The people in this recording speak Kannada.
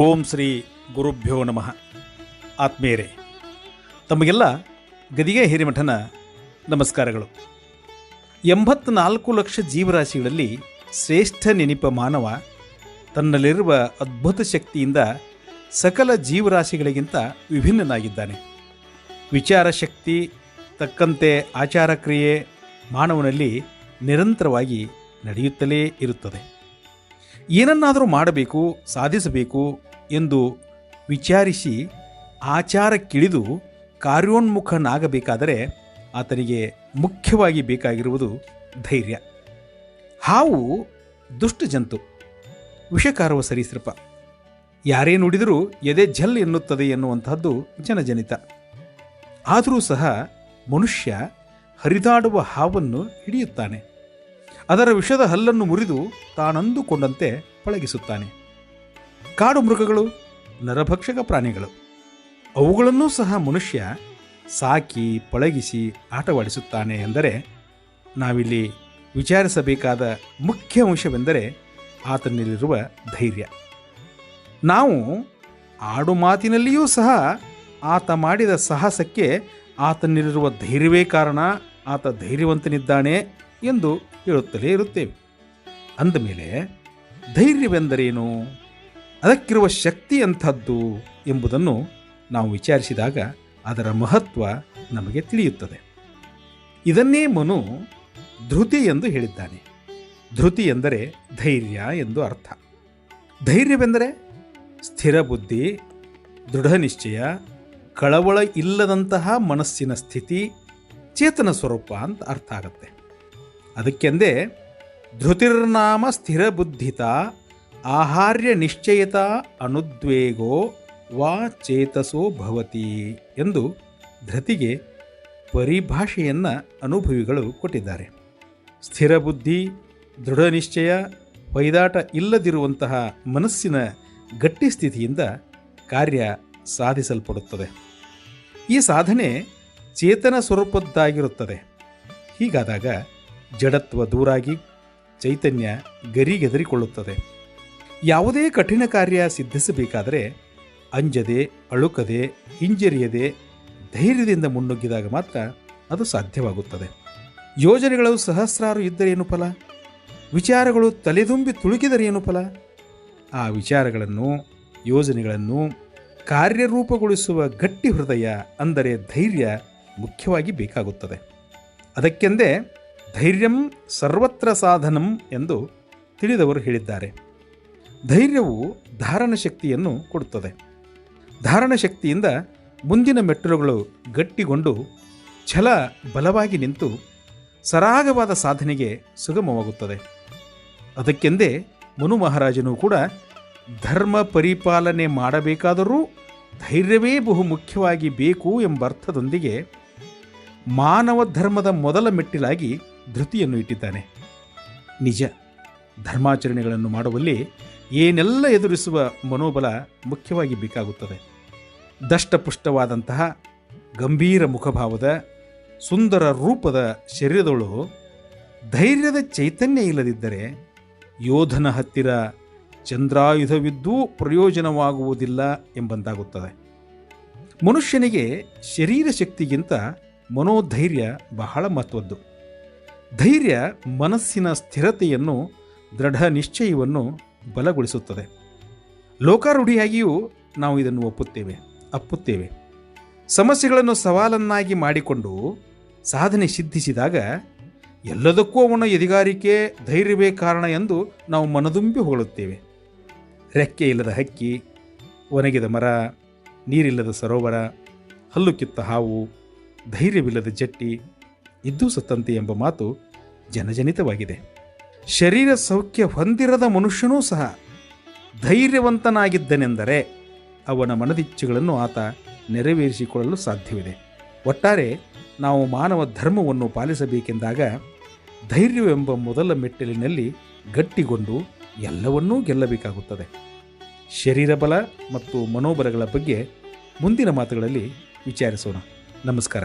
ಓಂ ಶ್ರೀ ಗುರುಭ್ಯೋ ನಮಃ. ಆತ್ಮೀಯರೇ, ತಮಗೆಲ್ಲ ಗದಿಗೆ ಹಿರಿಮಠನ ನಮಸ್ಕಾರಗಳು. ಎಂಬತ್ನಾಲ್ಕು ಲಕ್ಷ ಜೀವರಾಶಿಗಳಲ್ಲಿ ಶ್ರೇಷ್ಠ ನೆನಪ ಮಾನವ ತನ್ನಲ್ಲಿರುವ ಅದ್ಭುತ ಶಕ್ತಿಯಿಂದ ಸಕಲ ಜೀವರಾಶಿಗಳಿಗಿಂತ ವಿಭಿನ್ನನಾಗಿದ್ದಾನೆ. ವಿಚಾರ ಶಕ್ತಿ ತಕ್ಕಂತೆ ಆಚಾರ ಕ್ರಿಯೆ ಮಾನವನಲ್ಲಿ ನಿರಂತರವಾಗಿ ನಡೆಯುತ್ತಲೇ ಇರುತ್ತದೆ. ಏನನ್ನಾದರೂ ಮಾಡಬೇಕು, ಸಾಧಿಸಬೇಕು ಎಂದು ವಿಚಾರಿಸಿ ಆಚಾರಕ್ಕಿಳಿದು ಕಾರ್ಯೋನ್ಮುಖನಾಗಬೇಕಾದರೆ ಆತನಿಗೆ ಮುಖ್ಯವಾಗಿ ಬೇಕಾಗಿರುವುದು ಧೈರ್ಯ. ಹಾವು ದುಷ್ಟ ಜಂತು. ವಿಷಕಾರವ ಸರೀಸೃಪ ಯಾರೇ ನುಡಿದರೂ ಎದೆ ಝಲ್ ಎನ್ನುತ್ತದೆ ಎನ್ನುವಂತಹದ್ದು ಜನಜನಿತ. ಆದರೂ ಸಹ ಮನುಷ್ಯ ಹರಿದಾಡುವ ಹಾವನ್ನು ಹಿಡಿಯುತ್ತಾನೆ. ಅದರ ವಿಷದ ಹಲ್ಲನ್ನು ಮುರಿದು ತಾನಂದುಕೊಂಡಂತೆ ಪಳಗಿಸುತ್ತಾನೆ. ಕಾಡು ಮೃಗಗಳು, ನರಭಕ್ಷಕ ಪ್ರಾಣಿಗಳು. ಅವುಗಳನ್ನೂ ಸಹ ಮನುಷ್ಯ ಸಾಕಿ ಪಳಗಿಸಿ ಆಟವಾಡಿಸುತ್ತಾನೆ ಎಂದರೆ ನಾವಿಲ್ಲಿ ವಿಚಾರಿಸಬೇಕಾದ ಮುಖ್ಯ ಅಂಶವೆಂದರೆ ಆತನಲ್ಲಿರುವ ಧೈರ್ಯ. ನಾವು ಆಡು ಮಾತಿನಲ್ಲಿಯೂ ಸಹ ಆತ ಮಾಡಿದ ಸಾಹಸಕ್ಕೆ ಆತನಲ್ಲಿರುವ ಧೈರ್ಯವೇ ಕಾರಣ, ಆತ ಧೈರ್ಯವಂತನಿದ್ದಾನೆ ಎಂದು ಹೇಳುತ್ತಲೇ ಇರುತ್ತೇವೆ. ಅಂದಮೇಲೆ ಧೈರ್ಯವೆಂದರೇನು? ಅದಕ್ಕಿರುವ ಶಕ್ತಿ ಎಂಥದ್ದು ಎಂಬುದನ್ನು ನಾವು ವಿಚಾರಿಸಿದಾಗ ಅದರ ಮಹತ್ವ ನಮಗೆ ತಿಳಿಯುತ್ತದೆ. ಇದನ್ನೇ ಮನು ಧೃತಿ ಎಂದು ಹೇಳಿದ್ದಾನೆ. ಧೃತಿ ಎಂದರೆ ಧೈರ್ಯ ಎಂದು ಅರ್ಥ. ಧೈರ್ಯವೆಂದರೆ ಸ್ಥಿರ ಬುದ್ಧಿ, ದೃಢ ನಿಶ್ಚಯ, ಕಳವಳ ಇಲ್ಲದಂತಹ ಮನಸ್ಸಿನ ಸ್ಥಿತಿ, ಚೇತನ ಸ್ವರೂಪ ಅಂತ ಅರ್ಥ ಆಗುತ್ತೆ. ಅದಕ್ಕೆಂದೇ ಧೃತಿರ್ನಾಮ ಸ್ಥಿರ ಬುದ್ಧಿತ ಆಹಾರ್ಯ ನಿಶ್ಚಯತ ಅನುದ್ವೇಗೋ ವಾ ಚೇತಸೋ ಭವತಿ ಎಂದು ಧೃತಿಗೆ ಪರಿಭಾಷೆಯನ್ನು ಅನುಭವಿಗಳು ಕೊಟ್ಟಿದ್ದಾರೆ. ಸ್ಥಿರ ಬುದ್ಧಿ, ದೃಢ ನಿಶ್ಚಯ ಹೊಯ್ದಾಟ ಇಲ್ಲದಿರುವಂತಹ ಮನಸ್ಸಿನ ಗಟ್ಟಿ ಸ್ಥಿತಿಯಿಂದ ಕಾರ್ಯ ಸಾಧಿಸಲ್ಪಡುತ್ತದೆ. ಈ ಸಾಧನೆ ಚೇತನ ಸ್ವರೂಪದ್ದಾಗಿರುತ್ತದೆ. ಹೀಗಾದಾಗ ಜಡತ್ವ ದೂರಾಗಿ ಚೈತನ್ಯ ಗರಿಗೆದರಿಕೊಳ್ಳುತ್ತದೆ. ಯಾವುದೇ ಕಠಿಣ ಕಾರ್ಯ ಸಿದ್ಧಿಸಬೇಕಾದರೆ ಅಂಜದೆ, ಅಳುಕದೆ, ಹಿಂಜರಿಯದೆ, ಧೈರ್ಯದಿಂದ ಮುನ್ನುಗ್ಗಿದಾಗ ಮಾತ್ರ ಅದು ಸಾಧ್ಯವಾಗುತ್ತದೆ. ಯೋಜನೆಗಳು ಸಹಸ್ರಾರು ಇದ್ದರೇನು ಫಲ? ವಿಚಾರಗಳು ತಲೆದುಂಬಿ ತುಳುಕಿದರೇನು ಫಲ? ಆ ವಿಚಾರಗಳನ್ನು, ಯೋಜನೆಗಳನ್ನು ಕಾರ್ಯರೂಪಗೊಳಿಸುವ ಗಟ್ಟಿ ಹೃದಯ ಅಂದರೆ ಧೈರ್ಯ ಮುಖ್ಯವಾಗಿ ಬೇಕಾಗುತ್ತದೆ. ಅದಕ್ಕೆಂದೇ ಧೈರ್ಯಂ ಸರ್ವತ್ರ ಸಾಧನಂ ಎಂದು ತಿಳಿದವರು ಹೇಳಿದ್ದಾರೆ. ಧೈರ್ಯವು ಧಾರಣ ಶಕ್ತಿಯನ್ನು ಕೊಡುತ್ತದೆ. ಧಾರಣ ಶಕ್ತಿಯಿಂದ ಮುಂದಿನ ಮೆಟ್ಟಿಲುಗಳು ಗಟ್ಟಿಗೊಂಡು ಛಲ ಬಲವಾಗಿ ನಿಂತು ಸರಾಗವಾದ ಸಾಧನೆಗೆ ಸುಗಮವಾಗುತ್ತದೆ. ಅದಕ್ಕೆಂದೇ ಮನು ಮಹಾರಾಜನು ಕೂಡ ಧರ್ಮ ಪರಿಪಾಲನೆ ಮಾಡಬೇಕಾದರೂ ಧೈರ್ಯವೇ ಬಹು ಮುಖ್ಯವಾಗಿ ಬೇಕು ಎಂಬ ಅರ್ಥದೊಂದಿಗೆ ಮಾನವ ಧರ್ಮದ ಮೊದಲ ಮೆಟ್ಟಿಲಾಗಿ ಧೃತಿಯನ್ನು ಇಟ್ಟಿದ್ದಾನೆ. ನಿಜ, ಧರ್ಮಾಚರಣೆಗಳನ್ನು ಮಾಡುವಲ್ಲಿ ಏನೆಲ್ಲ ಎದುರಿಸುವ ಮನೋಬಲ ಮುಖ್ಯವಾಗಿ ಬೇಕಾಗುತ್ತದೆ. ದಷ್ಟಪುಷ್ಟವಾದಂತಹ ಗಂಭೀರ ಮುಖಭಾವದ, ಸುಂದರ ರೂಪದ ಶರೀರದೊಳು ಧೈರ್ಯದ ಚೈತನ್ಯ ಇಲ್ಲದಿದ್ದರೆ ಯೋಧನ ಹತ್ತಿರ ಚಂದ್ರಾಯುಧವಿದ್ದೂ ಪ್ರಯೋಜನವಾಗುವುದಿಲ್ಲ ಎಂಬಂತಾಗುತ್ತದೆ. ಮನುಷ್ಯನಿಗೆ ಶರೀರ ಶಕ್ತಿಗಿಂತ ಮನೋಧೈರ್ಯ ಬಹಳ ಮಹತ್ವದ್ದು. ಧೈರ್ಯ ಮನಸ್ಸಿನ ಸ್ಥಿರತೆಯನ್ನು, ದೃಢ ನಿಶ್ಚಯವನ್ನು ಬಲಗೊಳಿಸುತ್ತದೆ. ಲೋಕಾರೂಢಿಯಾಗಿಯೂ ನಾವು ಇದನ್ನು ಒಪ್ಪುತ್ತೇವೆ, ಅಪ್ಪುತ್ತೇವೆ. ಸಮಸ್ಯೆಗಳನ್ನು ಸವಾಲನ್ನಾಗಿ ಮಾಡಿಕೊಂಡು ಸಾಧನೆ ಸಿದ್ಧಿಸಿದಾಗ ಎಲ್ಲದಕ್ಕೂ ಅವನ ಎದಿಗಾರಿಕೆ ಧೈರ್ಯವೇ ಕಾರಣ ಎಂದು ನಾವು ಮನದುಂಬಿ ಹೊಗಳುತ್ತೇವೆ. ರೆಕ್ಕೆ ಇಲ್ಲದ ಹಕ್ಕಿ, ಒಣಗಿದ ಮರ, ನೀರಿಲ್ಲದ ಸರೋವರ, ಹಲ್ಲು ಕಿತ್ತ ಹಾವು, ಧೈರ್ಯವಿಲ್ಲದ ಜಟ್ಟಿ, ಇದ್ದೂ ಸತ್ತಂತೆ ಎಂಬ ಮಾತು ಜನಜನಿತವಾಗಿದೆ. ಶರೀರ ಸೌಖ್ಯ ಹೊಂದಿರದ ಮನುಷ್ಯನೂ ಸಹ ಧೈರ್ಯವಂತನಾಗಿದ್ದನೆಂದರೆ ಅವನ ಮನದಿಚ್ಛೆಗಳನ್ನು ಆತ ನೆರವೇರಿಸಿಕೊಳ್ಳಲು ಸಾಧ್ಯವಿದೆ. ಒಟ್ಟಾರೆ ನಾವು ಮಾನವ ಧರ್ಮವನ್ನು ಪಾಲಿಸಬೇಕೆಂದಾಗ ಧೈರ್ಯವೆಂಬ ಮೊದಲ ಮೆಟ್ಟಿಲಿನಲ್ಲಿ ಗಟ್ಟಿಗೊಂಡು ಎಲ್ಲವನ್ನೂ ಗೆಲ್ಲಬೇಕಾಗುತ್ತದೆ. ಶರೀರ ಬಲ ಮತ್ತು ಮನೋಬಲಗಳ ಬಗ್ಗೆ ಮುಂದಿನ ಮಾತುಗಳಲ್ಲಿ ವಿಚಾರಿಸೋಣ. ನಮಸ್ಕಾರ.